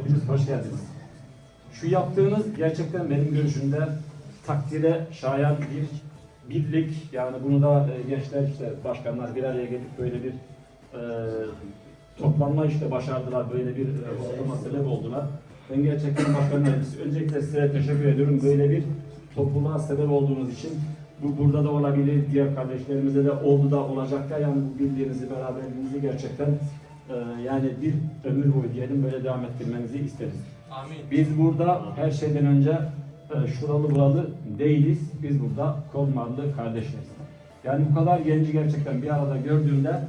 hepiniz hoş geldiniz. Şu yaptığınız gerçekten benim görüşümde takdire şayan bir birlik. Yani bunu da e, gençler işte başkanlar bir araya gelip böyle bir e, toplanma işte başardılar. Böyle bir e, ortama sebep oldular. Ben gerçekten başkanlar öncelikle size teşekkür ediyorum. Böyle bir topluluğa sebep olduğunuz için bu burada da olabilir, diğer kardeşlerimize de oldu da olacak da yani bu birliğinizi, beraberliğinizi gerçekten yani bir ömür boyu diyelim böyle devam ettirmenizi isteriz. Amin. Biz burada her şeyden önce e, şuralı buralı değiliz. Biz burada Kolmarlı kardeşleriz. Yani bu kadar genci gerçekten bir arada gördüğümde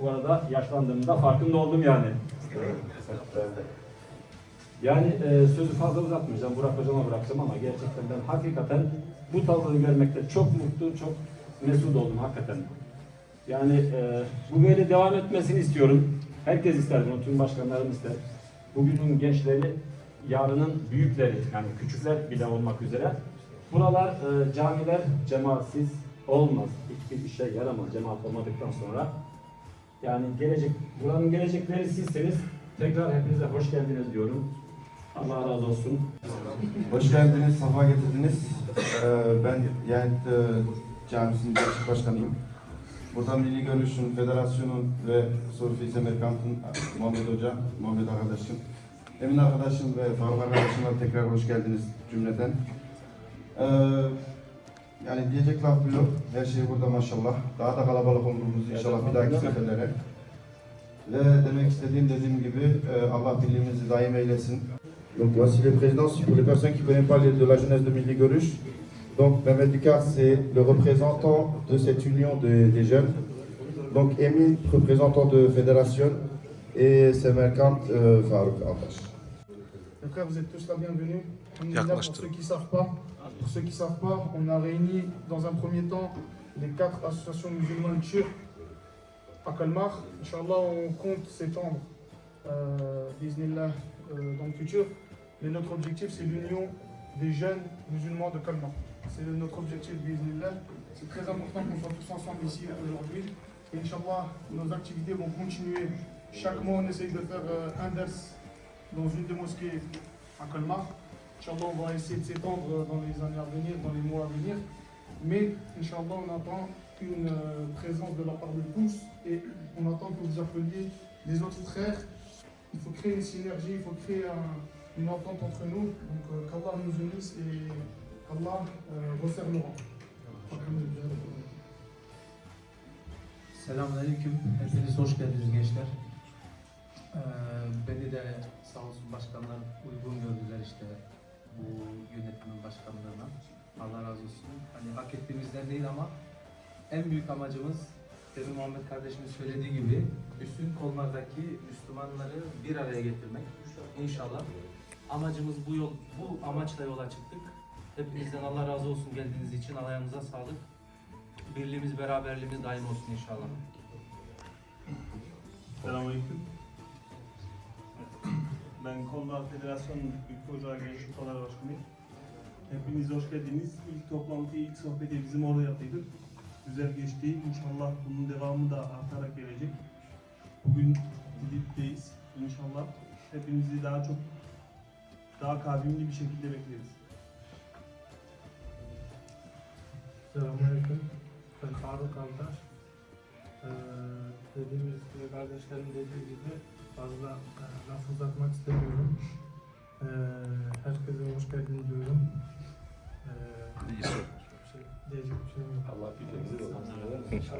bu arada yaşlandığımda farkında oldum yani. Yani e, sözü fazla uzatmayacağım. Burak Hocam'a bırakacağım ama gerçekten ben hakikaten bu tavrını görmekte çok mutlu, çok mesut oldum hakikaten. Yani e, bu böyle devam etmesini istiyorum. Herkes ister bunu, tüm başkanlarım ister. Bugünün gençleri, yarının büyükleri, yani küçükler bile olmak üzere. Buralar e, camiler cemaatsiz olmaz. Hiçbir işe yaramaz cemaat olmadıktan sonra. Yani gelecek, buranın gelecekleri sizseniz tekrar hepinize hoş geldiniz diyorum. Allah razı olsun. Hoş geldiniz, safa getirdiniz. Ee, ben yani e, Camisi'nin başkanıyım. Burada Milli Görüş'ün, Federasyon'un ve Sorufi Semerkant'ın Muhammed Hoca, Muhammed arkadaşım, Emin arkadaşım ve Faruk arkadaşımla tekrar hoş geldiniz cümleten. Ee, yani diyecek laf yok. Her şey burada maşallah. Daha da kalabalık oluruz inşallah bir dahaki seferlere. Ve demek istediğim dediğim gibi e, Allah birliğimizi daim eylesin. Donc voici les présidences pour les personnes qui ne connaissent pas de la jeunesse de Milli Görüş. Donc Dukar, c'est le représentant de cette union de- des jeunes. Donc Emin, représentant de fédération. Et Semerkant, euh, Farouk frères, vous êtes tous la bienvenue. Pour ceux qui ne savent pas, pour ceux qui savent pas, on a réuni dans un premier temps les quatre associations musulmanes turques à Kalmar. Inch'Allah, on compte s'étendre, euh, euh, dans le futur. Mais notre objectif, c'est l'union des jeunes musulmans de Kalmar. C'est notre objectif, biznillah. C'est très important qu'on soit tous ensemble ici aujourd'hui. Et Inch'Allah, nos activités vont continuer. Chaque mois, on essaye de faire euh, un ders dans une des mosquées à Colmar. Inch'Allah, on va essayer de s'étendre dans les années à venir, dans les mois à venir. Mais, Inch'Allah, on attend une euh, présence de la part de tous et on attend que vous appeliez les autres frères. Il faut créer une synergie, il faut créer un- une entente entre nous. Donc, euh, qu'Allah nous unisse et resserre nos rangs. Alhamdulillah. Selamünaleyküm. Hepiniz hoş geldiniz gençler. Ee, beni de sağ olsun başkanlar uygun gördüler işte bu yönetimin başkanlığına. Allah razı olsun. Hani hak ettiğimizden değil ama en büyük amacımız demin Muhammed kardeşimin söylediği gibi üstün kollardaki Müslümanları bir araya getirmek. İnşallah. Amacımız bu yol, bu amaçla yola çıktık. Hepinizden Allah razı olsun geldiğiniz için. Ayağınıza sağlık. Birliğimiz, beraberliğimiz daim olsun inşallah. Selamünaleyküm. Ben Kollar Federasyon Ülke Ocağı Gençlik Kolları Başkanıyım. Hepiniz hoş geldiniz. İlk toplantıyı, ilk sohbeti bizim orada yapıyorduk. Güzel geçti. İnşallah bunun devamı da artarak gelecek. Bugün Dilip'teyiz. İnşallah hepinizi daha çok, daha kavimli bir şekilde bekleriz. Selamünaleyküm. Ben Faruk Altaş. Ee, dediğimiz gibi, kardeşlerin dediği gibi fazla e, laf uzatmak istemiyorum. Ee, herkese hoş geldin diyorum. Ee, bir şey, diyecek bir şey yok. Allah birliğinizi İnşallah amin.